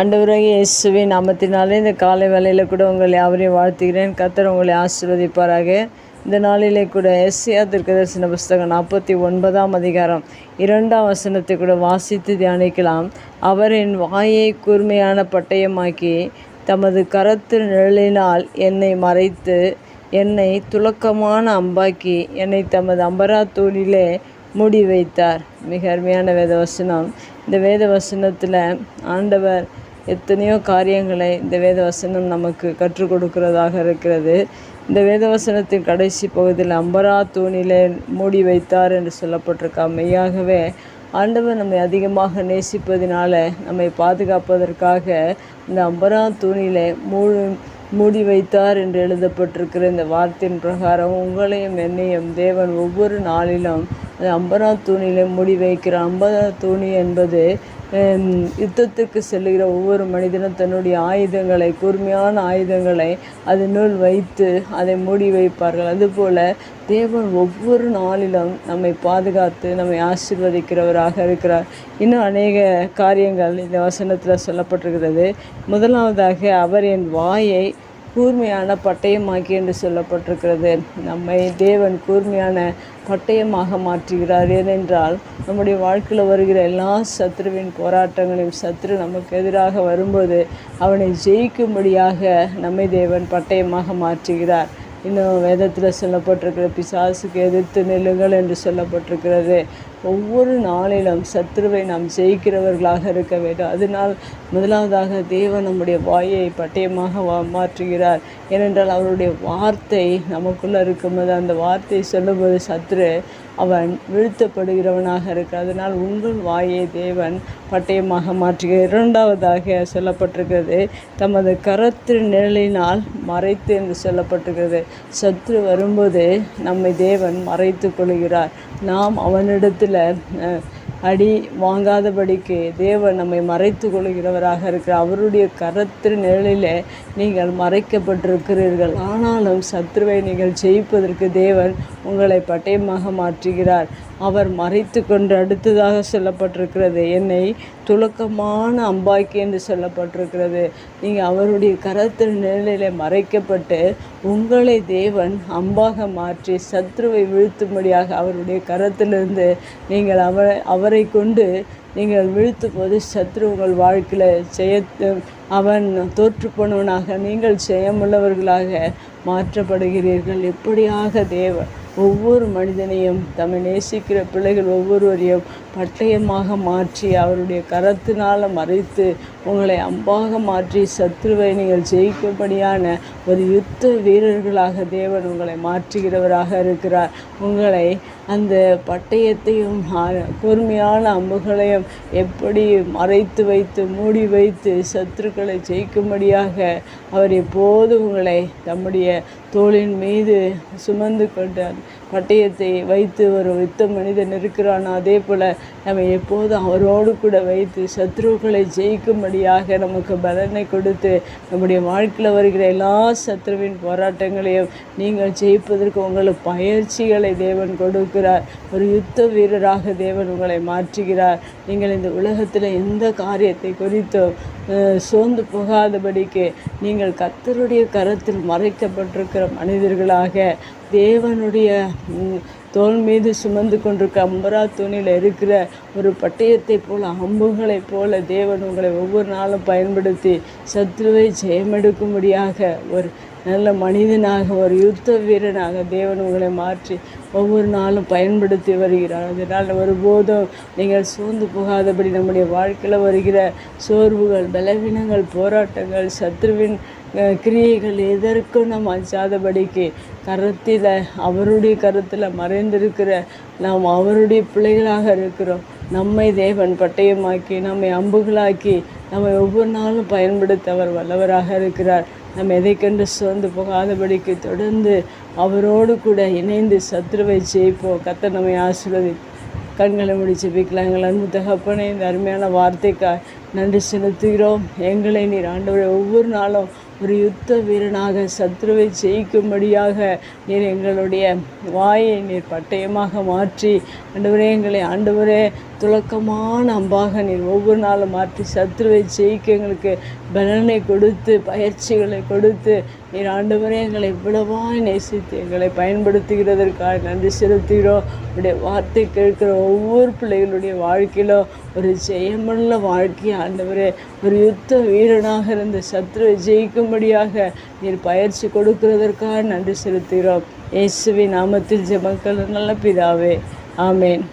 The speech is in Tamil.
ஆண்டவராகிய இயேசுவின் நாமத்தினாலே இந்த காலை வேலையில் கூட உங்களை யாவரையும் வாழ்த்துகிறேன். கத்தர் உங்களை ஆசீர்வதிப்பாராக. இந்த நாளிலே கூட எஸ்சியா தீர்க்கதரிசன புஸ்தகம் நாற்பத்தி ஒன்பதாம் அதிகாரம் இரண்டாம் வசனத்தை கூட வாசித்து தியானிக்கலாம். அவரின் வாயை கூர்மையான பட்டயமாக்கி தமது கரத்து நிழலினால் என்னை மறைத்து என்னை துலக்கமான அம்பாக்கி என்னை தமது அம்பரா தூணிலே மூடி வைத்தார். மிக அருமையான வேத வசனம் இந்த வேத வசனத்தில் ஆண்டவர் எத்தனையோ காரியங்களை இந்த வேத வசனம் நமக்கு கற்றுக் கொடுக்கிறதாக இருக்கிறது. இந்த வேத வசனத்தின் கடைசி பகுதியில் அம்பரா தூணிலே மூடி வைத்தார் என்று சொல்லப்பட்டிருக்கா மெய்யாகவே ஆண்டவர் நம்மை அதிகமாக நேசிப்பதினால நம்மை பாதுகாப்பதற்காக இந்த அம்பரா தூணிலே மூடு மூடி வைத்தார் என்று எழுதப்பட்டிருக்கிற இந்த வார்த்தையின் பிரகாரம் உங்களையும் என்னையும் தேவன் ஒவ்வொரு நாளிலும் அந்த அம்பரா தூணிலே மூடி வைக்கிற அம்பரா தூணி என்பது யுத்தத்திற்கு யுத்தத்துக்கு செல்லுகிற ஒவ்வொரு மனிதனும் தன்னுடைய ஆயுதங்களை கூர்மையான ஆயுதங்களை அதனுள் வைத்து அதை மூடி வைப்பார்கள். அதுபோல தேவன் ஒவ்வொரு நாளிலும் நம்மை பாதுகாத்து நம்மை ஆசிர்வதிக்கிறவராக இருக்கிறார். இன்னும் அநேக காரியங்கள் இந்த வசனத்தில் சொல்லப்பட்டிருக்கிறது. முதலாவதாக அவர் என் வாயை கூர்மையான பட்டயமாக்கி என்று சொல்லப்பட்டிருக்கிறது. நம்மை தேவன் கூர்மையான பட்டயமாக மாற்றுகிறார். ஏனென்றால் நம்முடைய வாழ்க்கையில் வருகிற எல்லா சத்ருவின் போராட்டங்களையும் சத்ரு நமக்கு எதிராக வரும்போது அவனை ஜெயிக்கும்படியாக நம்மை தேவன் பட்டயமாக மாற்றுகிறார். இன்னும் வேதத்தில் சொல்லப்பட்டிருக்கிற பிசாசுக்கு எதிர்த்து நெல்லுங்கள் என்று சொல்லப்பட்டிருக்கிறது. ஒவ்வொரு நாளிலும் சத்ருவை நாம் ஜெயிக்கிறவர்களாக இருக்க வேண்டும். அதனால் முதலாவதாக தேவன் நம்முடைய வாயை பட்டயமாக வா மாற்றுகிறார். ஏனென்றால் அவருடைய வார்த்தை நமக்குள்ளே இருக்கும்போது அந்த வார்த்தை சொல்லும்போது சத்ரு அவன் வீழ்த்தப்படுகிறவனாக இருக்கு அதனால் உங்கள் வாயை தேவன் பட்டயமாக மாற்றுகிறார். இரண்டாவதாக சொல்லப்பட்டிருக்கிறது தமது கரத்து நிழலினால் மறைத்து என்று சொல்லப்பட்டிருக்கிறது. சத்ரு வரும்போது நம்மை தேவன் மறைத்து கொள்கிறார். நாம் அவனிடத்தில் இடத்துல அடி வாங்காதபடிக்கு தேவன் நம்மை மறைத்து கொள்கிறவராக இருக்கிற அவருடைய கரத்தின் நிழலிலே நீங்கள் மறைக்கப்பட்டிருக்கிறீர்கள். ஆனாலும் சத்ருவை நீங்கள் ஜெயிப்பதற்கு தேவன் உங்களை பட்டயமாக மாற்றுகிறார். அவர் மறைத்து கொண்டு அடுத்ததாக சொல்லப்பட்டிருக்கிறது. என்னை துலக்கமான அம்பாக்கி என்று சொல்லப்பட்டிருக்கிறது. நீங்கள் அவருடைய கரத்தில் நிழலிலே மறைக்கப்பட்டு உங்களை தேவன் அம்பாக மாற்றி சத்ருவை வீழ்த்தும்படியாக அவருடைய கரத்திலிருந்து நீங்கள் அவரை அவரை கொண்டு நீங்கள் வீழ்த்தும் போது சத்ரு உங்கள் வாழ்க்கையில் ஜெய அவன் தோற்று போனவனாக நீங்கள் ஜெயமுள்ளவர்களாக மாற்றப்படுகிறீர்கள். எப்படியாக தேவன் ஒவ்வொரு மனிதனையும் தம்மை நேசிக்கிற பிள்ளைகள் ஒவ்வொருவரையும் பட்டயமாக மாற்றி அவருடைய கரத்தினால் மறைத்து உங்களை அம்பாக மாற்றி சத்ருவை நீங்கள் ஜெயிக்கும்படியான ஒரு யுத்த வீரர்களாக தேவன் உங்களை மாற்றுகிறவராக இருக்கிறார். உங்களை அந்த பட்டயத்தையும் கூர்மையான அம்புகளையும் எப்படி மறைத்து வைத்து மூடி வைத்து சத்துருக்களை ஜெயிக்கும்படியாக அவர் எப்போது உங்களை தம்முடைய தோளின் மீது சுமந்து கொண்டார்? பட்டயத்தை வைத்து ஒரு யுத்த மனிதன் இருக்கிறானோ. அதே போல் நம்ம எப்போதும் அவரோடு கூட வைத்து சத்ருக்களை ஜெயிக்கும்படியாக நமக்கு பலனை கொடுத்து நம்முடைய வாழ்க்கையில் வருகிற எல்லா சத்ருவின் போராட்டங்களையும் நீங்கள் ஜெயிப்பதற்கு உங்களுக்கு பயிற்சிகளை தேவன் கொடுக்கிறார். ஒரு யுத்த வீரராக தேவன் உங்களை மாற்றுகிறார். நீங்கள் இந்த உலகத்தில் எந்த காரியத்தை குறித்தும் சோர்ந்து போகாதபடிக்கு நீங்கள் கத்தருடைய கரத்தில் மறைக்கப்பட்டிருக்கிற மனிதர்களாக தேவனுடைய தோல் மீது சுமந்து கொண்டிருக்க அம்பரா தூணில் இருக்கிற ஒரு பட்டயத்தை போல அம்புகளைப் போல தேவன் உங்களை ஒவ்வொரு நாளும் பயன்படுத்தி சத்ருவை ஜெயமெடுக்கும்படியாக ஒரு நல்ல மனிதனாக ஒரு யுத்த வீரனாக தேவன் உங்களை மாற்றி ஒவ்வொரு நாளும் பயன்படுத்தி வருகிறார். அதனால் ஒருபோதும் நீங்கள் சூழ்ந்து போகாதபடி நம்முடைய வாழ்க்கையில் வருகிற சோர்வுகள் பலவீனங்கள் போராட்டங்கள் சத்ருவின் கிரியைகள் எதற்கும் நாம் அஞ்சாதபடிக்கு கரத்தில் அவருடைய கருத்தில் மறைந்திருக்கிற நாம் அவருடைய பிள்ளைகளாக இருக்கிறோம். நம்மை தேவன் பட்டயமாக்கி நம்மை அம்புகளாக்கி நம்மை ஒவ்வொரு நாளும் பயன்படுத்த அவர் வல்லவராக இருக்கிறார். நம்ம எதை கண்டு சோர்ந்து போகாதபடிக்கு தொடர்ந்து அவரோடு கூட இணைந்து சத்ருவை ஜெயிப்போம். கத்த நம்மை ஆசீர்வதி கண்களை முடிச்சு வைக்கலாம் எங்கள் அன்பு தகப்பனை இந்த அருமையான வார்த்தைக்காக நன்றி செலுத்துகிறோம். எங்களை நீர் ஆண்டவரை ஒவ்வொரு நாளும் ஒரு யுத்த வீரனாக சத்ருவை ஜெயிக்கும்படியாக நீர் எங்களுடைய வாயை நீர் பட்டயமாக மாற்றி ஆண்டவரே எங்களை ஆண்டவரே துலக்கமான அம்பாக நீர் ஒவ்வொரு நாளும் மாற்றி சத்ருவை ஜெயிக்க எங்களுக்கு பலனை கொடுத்து பயிற்சிகளை கொடுத்து நீர் ஆண்டவரே எங்களை இவ்வளவாய் நேசித்து எங்களை பயன்படுத்துகிறதற்காக நன்றி செலுத்துகிறோம். உடைய வார்த்தை கேட்கிற ஒவ்வொரு பிள்ளைகளுடைய வாழ்க்கையில ஒரு ஜெயமுள்ள வாழ்க்கை ஆண்டவரே. ஒரு யுத்த வீரனாக இருந்த சத்ருவை ஜெயிக்கும்படியாக நீர் பயிற்சி கொடுக்கிறதற்காக நன்றி செலுத்துகிறோம். இயேசுவின் நாமத்தில் ஜெபங்கள் நல்ல பிதாவே ஆமேன்.